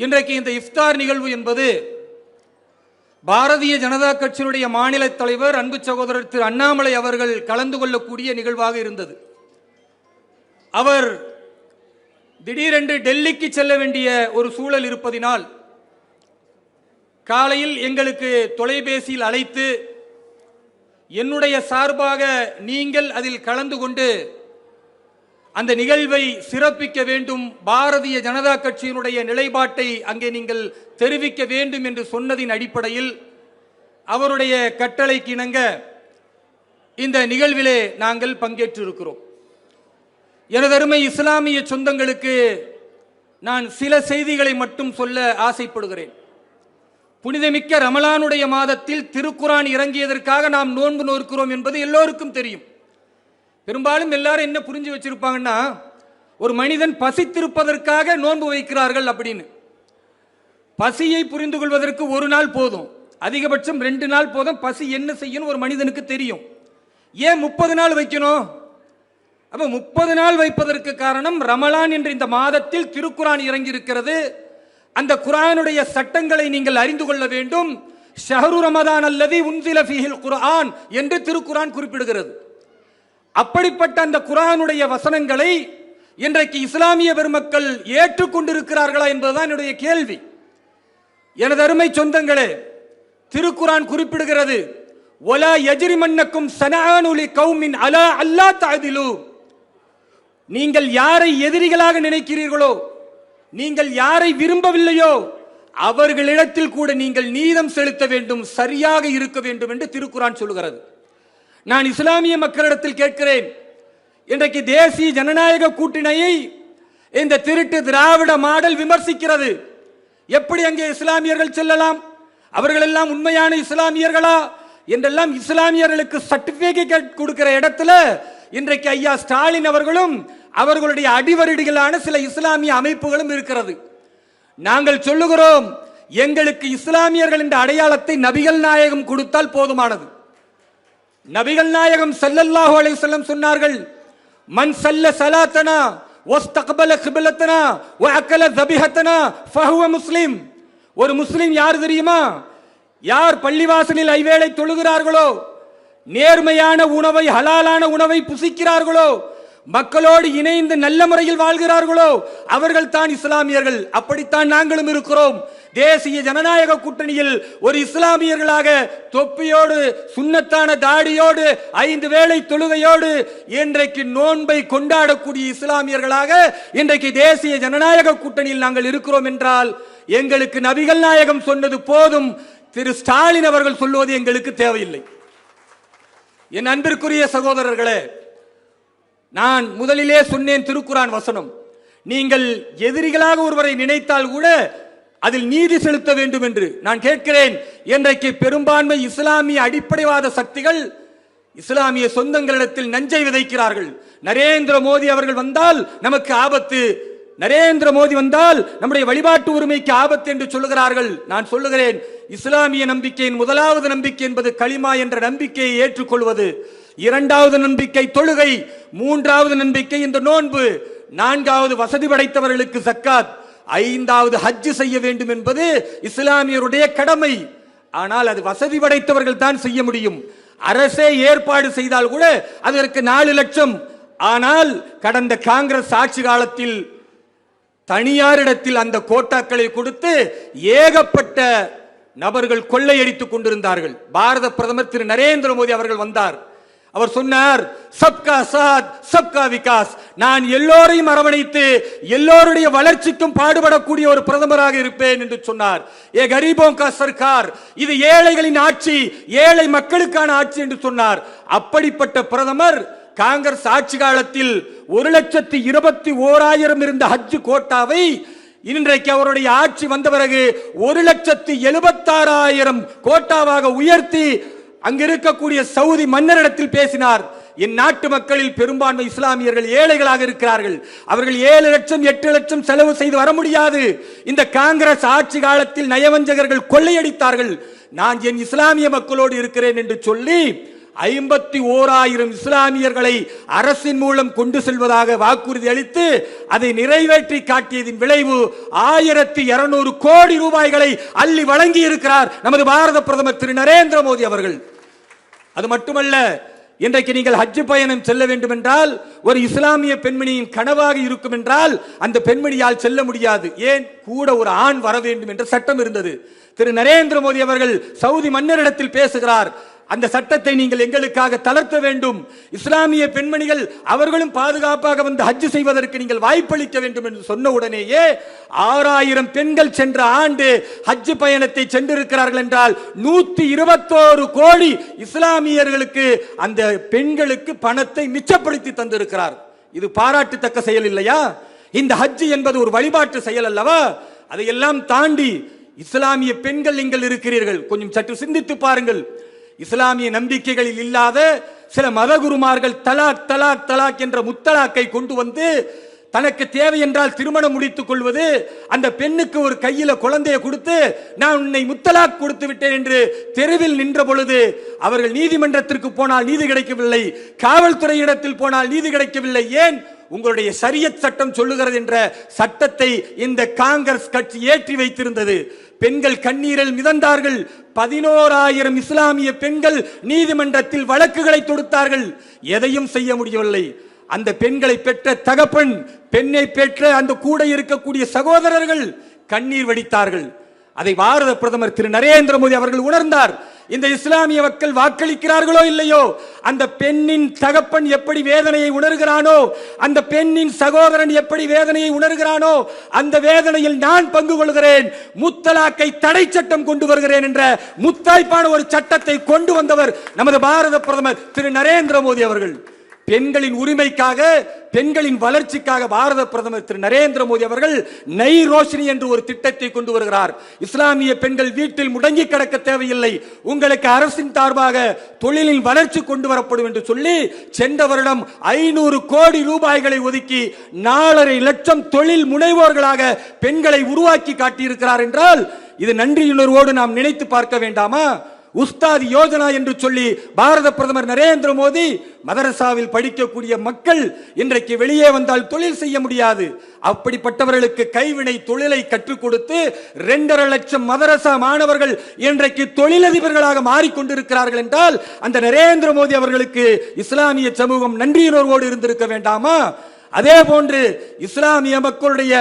இன்றைக்கு இந்த இஃப்தார் நிகழ்வு என்பது பாரதிய ஜனதா கட்சியினுடைய மாநில தலைவர் அன்பு சகோதரர் திரு அண்ணாமலை அவர்கள் கலந்து கொள்ளக்கூடிய நிகழ்வாக இருந்தது. அவர் திடீரென்று டெல்லிக்கு செல்ல வேண்டிய ஒரு சூழல் இருப்பதினால் காலையில் எங்களுக்கு தொலைபேசியில் அழைத்து என்னுடைய சார்பாக நீங்கள் அதில் கலந்து கொண்டு அந்த நிகழ்வை சிறப்பிக்க வேண்டும். பாரதிய ஜனதா கட்சியினுடைய நிலைப்பாட்டை அங்கே நீங்கள் தெரிவிக்க வேண்டும் என்று சொன்னதின் அடிப்படையில் அவருடைய கட்டளைக்கு இணங்க இந்த நிகழ்விலே நாங்கள் பங்கேற்றிருக்கிறோம். எனதருமை இஸ்லாமிய சொந்தங்களுக்கு நான் சில செய்திகளை மட்டும் சொல்ல ஆசைப்படுகிறேன். புனிதமிக்க ரமலானுடைய மாதத்தில் திருக்குரான் இறங்கியதற்காக நாம் நோன்பு நோக்கிறோம் என்பது எல்லோருக்கும் தெரியும். பெரும்பாலும் எல்லாரும் என்ன புரிஞ்சு வச்சிருப்பாங்கன்னா ஒரு மனிதன் பசித்திருப்பதற்காக நோன்பு வைக்கிறார்கள் அப்படின்னு. பசியை புரிந்து கொள்வதற்கு ஒரு நாள் போதும். அதிகபட்சம் ரெண்டு நாள் போதும். பசி என்ன செய்யணும் ஒரு மனிதனுக்கு தெரியும். ஏன் முப்பது நாள் வைக்கணும்? அப்ப முப்பது நாள் வைப்பதற்கு காரணம் ரமலான் என்ற இந்த மாதத்தில் திருக்குரான் இறங்கி இருக்கிறது அந்த குரானுடைய சட்டங்களை நீங்கள் அறிந்து கொள்ள வேண்டும். ஷஹரு ரமதான் அல்லது உன்சில ஃபீஹில் குரான் என்று திருக்குரான் குறிப்பிடுகிறது. அப்படிப்பட்ட அந்த குரானுடைய வசனங்களை இன்றைக்கு இஸ்லாமிய பெருமக்கள் ஏற்றுக்கொண்டிருக்கிறார்களா என்பதுதான் என்னுடைய கேள்வி. எனது அருமை சொந்தங்களே திருக்குரான் குறிப்பிடுகிறது ஒலா எஜிரிமன்னக்கும் சனானுலி கௌமின் அலா அல்லா தாதிலு நீங்கள் யாரை எதிரிகளாக நினைக்கிறீர்களோ நீங்கள் யாரை விரும்பவில்லையோ அவர்களிடத்தில் கூட நீங்கள் நீதம் செலுத்த வேண்டும் சரியாக இருக்க வேண்டும் என்று திருக்குரான் சொல்கிறது நான் இஸ்லாமிய மக்களிடத்தில் கேட்கிறேன். இன்றைக்கு தேசிய ஜனநாயக கூட்டணியை இந்த திருட்டு திராவிட மாடல் விமர்சிக்கிறது. எப்படி அங்கே இஸ்லாமியர்கள் செல்லலாம்? அவர்கள் எல்லாம் உண்மையான இஸ்லாமியர்களா? என்றெல்லாம் இஸ்லாமியர்களுக்கு சர்டிபிகேட் கொடுக்கிற இடத்துல இன்றைக்கு ஐயா ஸ்டாலின் அவர்களும் அவர்களுடைய அடிவருடிகளான சில இஸ்லாமிய அமைப்புகளும் இருக்கிறது. நாங்கள் சொல்லுகிறோம் எங்களுக்கு இஸ்லாமியர்கள் என்ற அடையாளத்தை நபிகள் நாயகம் கொடுத்தால் போதுமானது. நபிகள் நாயகம் ஸல்லல்லாஹு அலை செல்லம் சொன்னார்கள் மன் சல்ல சலாத்தனா வஸ்தக்பல கிப்லத்தனா அக்கல ஜபிஹத்தனா ஃபஹுவ முஸ்லீம். ஒரு முஸ்லீம் யார் தெரியுமா? யார் பள்ளிவாசலில் ஐவேளை தொழுகிறார்களோ நேர்மையான உணவை ஹலாலான உணவை புசிக்கிறார்களோ மக்களோடு இணைந்து நல்ல முறையில் வாழ்கிறார்களோ அவர்கள் தான் இஸ்லாமியர்கள். அப்படித்தான் நாங்களும் இருக்கிறோம். தேசிய ஜனநாயக கூட்டணியில் ஒரு இஸ்லாமியர்களாக தொப்பியோடு சுண்ணத்தான தாடியோடு ஐந்து வேளை தொழுகையோடு இன்றைக்கு நோன்பை கொண்டாடக்கூடிய இஸ்லாமியர்களாக இன்றைக்கு தேசிய ஜனநாயக கூட்டணியில் நாங்கள் இருக்கிறோம் என்றால் எங்களுக்கு நபிகள் நாயகம் சொன்னது போதும். திரு ஸ்டாலின் அவர்கள் சொல்லுவது எங்களுக்கு தேவையில்லை. என் அன்பிற்குரிய சகோதரர்களே நான் முதலிலே சொன்னேன் திருக்குறான் வசனம். நீங்கள் எதிரிகளாக ஒருவரை நினைத்தால் கூட அதில் நீதி செலுத்த வேண்டும் என்று நான் கேட்கிறேன். இன்றைக்கு பெரும்பான்மை இஸ்லாமிய அடிப்படைவாத சக்திகள் இஸ்லாமிய சொந்தங்களிடத்தில் நஞ்சை விதைக்கிறார்கள். நரேந்திர மோடி அவர்கள் வந்தால் நமக்கு ஆபத்து. நரேந்திர மோடி வந்தால் நம்முடைய வழிபாட்டு உரிமைக்கு ஆபத்து என்று சொல்லுகிறார்கள். நான் சொல்லுகிறேன் இஸ்லாமிய நம்பிக்கையின் முதலாவது நம்பிக்கை என்பது களிமா என்ற நம்பிக்கையை ஏற்றுக்கொள்வது. இரண்டாவது நம்பிக்கை தொழுகை மூன்றாவது நம்பிக்கை இந்த நோன்பு நான்காவது வசதி படைத்தவர்களுக்கு சக்காத் ஐந்தாவது ஹஜ் செய்ய வேண்டும் என்பது இஸ்லாமியருடைய கடமை. ஆனால் அது வசதி படைத்தவர்கள் தான் செய்ய முடியும். அரசே ஏற்பாடு செய்தால் கூட அதற்கு நாலு லட்சம். ஆனால் கடந்த காங்கிரஸ் ஆட்சி காலத்தில் தனியாரிடத்தில் அந்த கோட்டாக்களை கொடுத்து ஏகப்பட்ட நபர்கள் கொள்ளையடித்துக் கொண்டிருந்தார்கள். பாரத பிரதமர் திரு நரேந்திர மோடி அவர்கள் வந்தார். அவர் சொன்னார் சப்கா சாத் சப்கா விகாஸ். நான் எல்லோரையும் அரவணைத்து எல்லோருடைய வளர்ச்சிக்கும் பாடுபடக்கூடிய ஒரு பிரதமராக இருப்பேன் என்று சொன்னார். ஏ கரீபோம் கா சர்க்கார் இது ஏழைகளின் ஆட்சி ஏழை மக்களுக்கான ஆட்சி என்று சொன்னார். அப்படிப்பட்ட பிரதமர் காங்கிரஸ் ஆட்சி காலத்தில் ஒரு லட்சத்தி இருபத்தி ஓராயிரம் இருந்த ஹஜ் கோட்டாவை இன்றைக்கு அவருடைய ஆட்சி வந்த பிறகு ஒரு லட்சத்தி எழுபத்தாறாயிரம் கோட்டாவாக உயர்த்தி அங்கிருக்கக்கூடிய சவுதி மன்னரிடத்தில் பேசினார். என் நாட்டு மக்களில் பெரும்பான்மை இஸ்லாமியர்கள் ஏழைகளாக இருக்கிறார்கள். அவர்கள் ஏழு லட்சம் எட்டு லட்சம் செலவு செய்து வர முடியாது. இந்த காங்கிரஸ் ஆட்சி காலத்தில் நயவஞ்சகர்கள் கொள்ளையடித்தார்கள். நான் என் இஸ்லாமிய மக்களோடு இருக்கிறேன் என்று சொல்லி ஐம்பத்தி ஓராயிரம் இஸ்லாமியர்களை அரசின் மூலம் கொண்டு செல்வதாக வாக்குறுதி அளித்து அதை நிறைவேற்றி காட்டியதின் விளைவு ஆயிரத்தி இருநூறு கோடி ரூபாய்களை அள்ளி வழங்கி இருக்கிறார் நமது பாரத பிரதமர் திரு நரேந்திர மோடி அவர்கள். அது மட்டுமல்ல இன்றைக்கு நீங்கள் ஹஜ் பயணம் செல்ல வேண்டும் என்றால் ஒரு இஸ்லாமிய பெண்மணியின் கனவாக இருக்கும் என்றால் அந்த பெண்மணியால் செல்ல முடியாது. ஏன்? கூட ஒரு ஆண் வர வேண்டும் என்ற சட்டம் இருந்தது. திரு நரேந்திர மோடி அவர்கள் சவுதி மன்னரிடத்தில் பேசுகிறார் அந்த சட்டத்தை நீங்கள் எங்களுக்காக தளர்த்த வேண்டும். இஸ்லாமிய பெண்மணிகள் அவர்களும் பாதுகாப்பாக வந்து ஹஜ் செய்வதற்கு நீங்கள் வாய்ப்பளிக்க வேண்டும் என்று சொன்ன உடனேயே ஆறாயிரம் பெண்கள் சென்ற ஆண்டு ஹஜ் பயணத்தை சென்றிருக்கிறார்கள் என்றால் நூத்தி இருபத்தோரு கோடி இஸ்லாமியர்களுக்கு அந்த பெண்களுக்கு பணத்தை மிச்சப்படுத்தி தந்திருக்கிறார். இது பாராட்டத்தக்க செயல் இல்லையா? இந்த ஹஜ் என்பது ஒரு வழிபாட்டு செயல் அல்லவா? அதையெல்லாம் தாண்டி இஸ்லாமிய பெண்கள் நீங்கள் இருக்கிறீர்கள். கொஞ்சம் சற்று சிந்தித்து பாருங்கள். இஸ்லாமிய நம்பிக்கைகளில் இல்லாத சில மதகுருமார்கள் தலாக் தலாக் தலாக் என்ற முத்தலாக்கை கொண்டு வந்து தனக்கு தேவை என்றால் திருமணம் முடித்துக் கொள்வது அந்த பெண்ணுக்கு ஒரு கையில குழந்தையை கொடுத்து நான் உன்னை முத்தலாக் கொடுத்து விட்டேன் என்று தெருவில் நின்ற பொழுது அவர்கள் நீதிமன்றத்திற்கு போனால் நீதி கிடைக்கவில்லை காவல்துறையிடத்தில் போனால் நீதி கிடைக்கவில்லை. ஏன்? உங்களுடைய சரியத் சட்டம் சொல்லுகிறது என்ற சட்டத்தை இந்த காங்கிரஸ் கட்சி ஏற்றி வைத்திருந்தது. பெண்கள் கண்ணீரில் மிதந்தார்கள். பதினோராயிரம் இஸ்லாமிய பெண்கள் நீதிமன்றத்தில் வழக்குகளை தொடுத்தார்கள். எதையும் செய்ய முடியவில்லை. அந்த பெண்களை பெற்ற தகப்பன் பெண்ணை பெற்ற அந்த கூட இருக்கக்கூடிய சகோதரர்கள் கண்ணீர் வடித்தார்கள். அதை பாரத பிரதமர் திரு. நரேந்திர மோடி அவர்கள் உணர்ந்தார். இந்த இஸ்லாமிய மக்கள் வாக்களிக்கிறார்களோ இல்லையோ? அந்த பெண்ணின் தகப்பன் எப்படி வேதனையை உணர்கிறானோ? அந்த பெண்ணின் சகோதரன் எப்படி வேதனையை உணர்கிறானோ? அந்த வேதனையில் நான் பங்கு கொள்கிறேன். முத்தலாக்கை தடை சட்டம் கொண்டு வருகிறேன் என்ற முத்தாய்ப்பான ஒரு சட்டத்தை கொண்டு வந்தவர் நமது பாரத பிரதமர் திரு. நரேந்திர மோடி அவர்கள். பெண்களின் உரிமைக்காக பெண்களின் வளர்ச்சிக்காக பாரத பிரதமர் திரு நரேந்திர மோடி அவர்கள் நை ரோஷினி என்று ஒரு திட்டத்தை கொண்டு வருகிறார். இஸ்லாமிய பெண்கள் வீட்டில் முடங்கி கிடக்க தேவையில்லை. உங்களுக்கு அரசின் சார்பாக தொழிலில் வளர்ச்சி கொண்டு வரப்படும் என்று சொல்லி சென்ற வருடம் ஐநூறு கோடி ரூபாய்களை ஒதுக்கி நாலரை லட்சம் தொழில் முனைவோர்களாக பெண்களை உருவாக்கி காட்டியிருக்கிறார் என்றால் இது நன்றியுணர்வோடு நாம் நினைத்து பார்க்க வேண்டாமா? உஸ்தாத் யோஜனா என்று சொல்லி பாரத பிரதமர் நரேந்திர மோடி மதரசாவில் படிக்கக்கூடிய மக்கள் இன்றைக்கு வெளியே வந்தால் தொழில் செய்ய முடியாது. அப்படிப்பட்டவர்களுக்கு கைவினை தொழிலை கற்றுக் கொடுத்து இரண்டரை லட்சம் மதரசா மாணவர்கள் இன்றைக்கு தொழிலதிபர்களாக மாறிக்கொண்டிருக்கிறார்கள் என்றால் அந்த நரேந்திர மோடி அவர்களுக்கு இஸ்லாமிய சமூகம் நன்றியுணர்வோடு இருந்திருக்க வேண்டாமா? அதே போன்று இஸ்லாமிய மக்களுடைய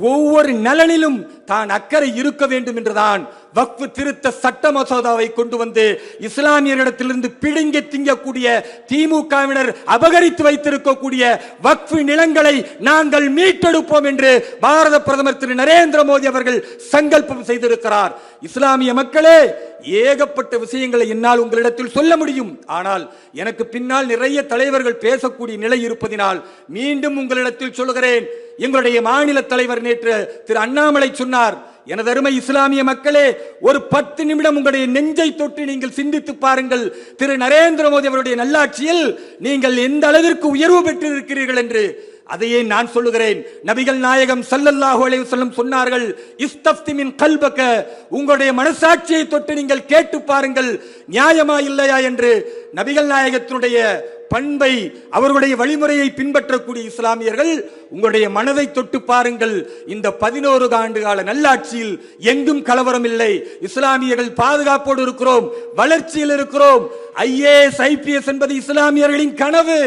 ஒவ்வொரு நலனிலும் தான் அக்கறை இருக்க வேண்டும் என்றுதான் வக்ஃபு திருத்த சட்ட மசோதாவை கொண்டு வந்து இஸ்லாமியர்களிடத்திலிருந்து பிடுங்கி திங்கக்கூடிய திமுகவினர் அபகரித்து வைத்திருக்கக்கூடிய வக்ஃபு நிலங்களை நாங்கள் மீட்டெடுப்போம் என்று பாரத பிரதமர் திரு நரேந்திர மோடி அவர்கள் சங்கல்பம் செய்திருக்கிறார். இஸ்லாமிய மக்களே ஏகப்பட்ட விஷயங்களை என்னால் உங்களிடத்தில் சொல்ல முடியும். ஆனால் எனக்கு பின்னால் நிறைய தலைவர்கள் பேசக்கூடிய நிலை இருப்பதினால் மீண்டும் உங்களிடத்தில் சொல்கிறேன் எங்களுடைய மாநில தலைவர் நேற்று திரு அண்ணாமலை சொன்னார். எனது அருமை இஸ்லாமிய மக்களே ஒரு பத்து நிமிடம் உங்களுடைய நெஞ்சை தொட்டு நீங்கள் சிந்தித்து பாருங்கள். திரு நரேந்திர மோடி அவருடைய நல்லாட்சியில் நீங்கள் எந்த அளவிற்கு உயர்வு பெற்றிருக்கிறீர்கள் என்று அதையே நான் சொல்லுகிறேன். நபிகள் நாயகம் சல்லல்லாஹு அலைஹி வஸல்லம் சொன்னார்கள் இஸ்தஃப்தி மின் கல்பக. உங்களுடைய மனசாட்சியை தொட்டு நீங்கள் கேட்டு பாருங்கள். நியாயமா இல்லையா என்று நபிகள் நாயகத்தினுடைய பண்பை அவர்களுடைய வழிமுறையை பின்பற்றக்கூடிய இஸ்லாமியர்கள் உங்களுடைய மனதை தொட்டு பாருங்கள். இந்த பதினோரு ஆண்டு கால நல்லாட்சியில் எங்கும் கலவரம் இல்லை. இஸ்லாமியர்கள் பாதுகாப்போடு இருக்கிறோம் வளர்ச்சியில் இருக்கிறோம். ஐஏஎஸ் ஐபிஎஸ் என்பது இஸ்லாமியர்களின் கனவு.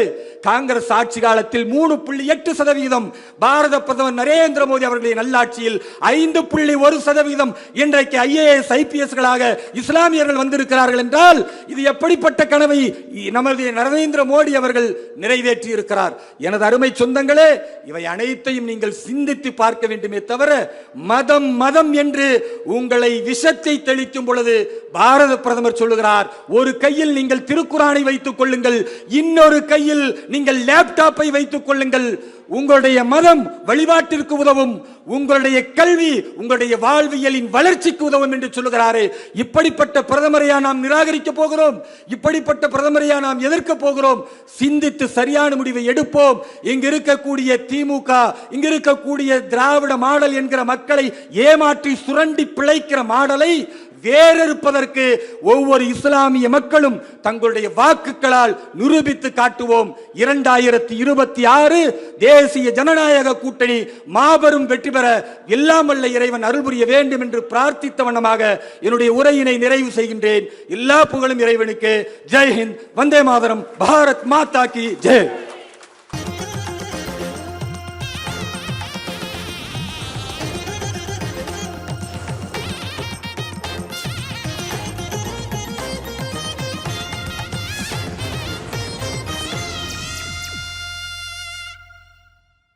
காங்கிரஸ் ஆட்சி காலத்தில் மூணு புள்ளி எட்டு சதவீதம் பாரத பிரதமர் நரேந்திர மோடி அவர்களின் நல்லாட்சியில் ஐந்து புள்ளி ஒரு சதவீதம் இன்றைக்கு ஐஏஎஸ் ஐபிஎஸ்களாக இஸ்லாமியர்கள் வந்திருக்கிறார்கள் என்றால் இது எப்படிப்பட்ட கனவை நமது நரேந்திர மோடி அவர்கள் நிறைவேற்றி இருக்கிறார் எனது அருமை சொந்தங்களே இவை அனைத்தையும் நீங்கள் சிந்தித்து பார்க்க வேண்டுமே தவிர மதம் மதம் என்று உங்களை விஷத்தை தெளிக்கும் பொழுது பாரத பிரதமர் சொல்லுகிறார் ஒரு கையில் நீங்கள் திருக்குறானை வைத்துக் கொள்ளுங்கள் இன்னொரு கையில் நீங்கள் லேப்டாப்பை வைத்துக் கொள்ளுங்கள். உங்களுடைய மதம் வழிபாட்டிற்கு உதவும். உங்களுடைய கல்வி உங்களுடைய வாழ்வியலின் வளர்ச்சிக்கு உதவும் என்று சொல்லுகிறாரே. இப்படிப்பட்ட பிரதமரையா நாம் நிராகரிக்க போகிறோம். இப்படிப்பட்ட பிரதமரையா நாம் எதிர்க்க போகிறோம். சிந்தித்து சரியான முடிவை எடுப்போம். இங்கு இருக்கக்கூடிய திமுக இங்கு இருக்கக்கூடிய திராவிட மாடல் என்கிற மக்களை ஏமாற்றி சுரண்டி பிழைக்கிற மாடலை வேறறுப்பதற்கு ஒவ்வொரு இஸ்லாமிய மக்களும் தங்களுடைய வாக்குகளால் நிரூபித்து காட்டுவோம். இரண்டாயிரத்தி இருபத்தி ஆறு தேசிய ஜனநாயக கூட்டணி மாபெரும் வெற்றி பெற எல்லாம் வல்ல இறைவன் அருள் புரிய வேண்டும் என்று பிரார்த்தித்த வண்ணமாக என்னுடைய உரையினை நிறைவு செய்கின்றேன். எல்லா புகழும் இறைவனுக்கு. ஜெய் ஹிந்த். வந்தே மாதரம். பாரத் மாதா கி ஜெய்.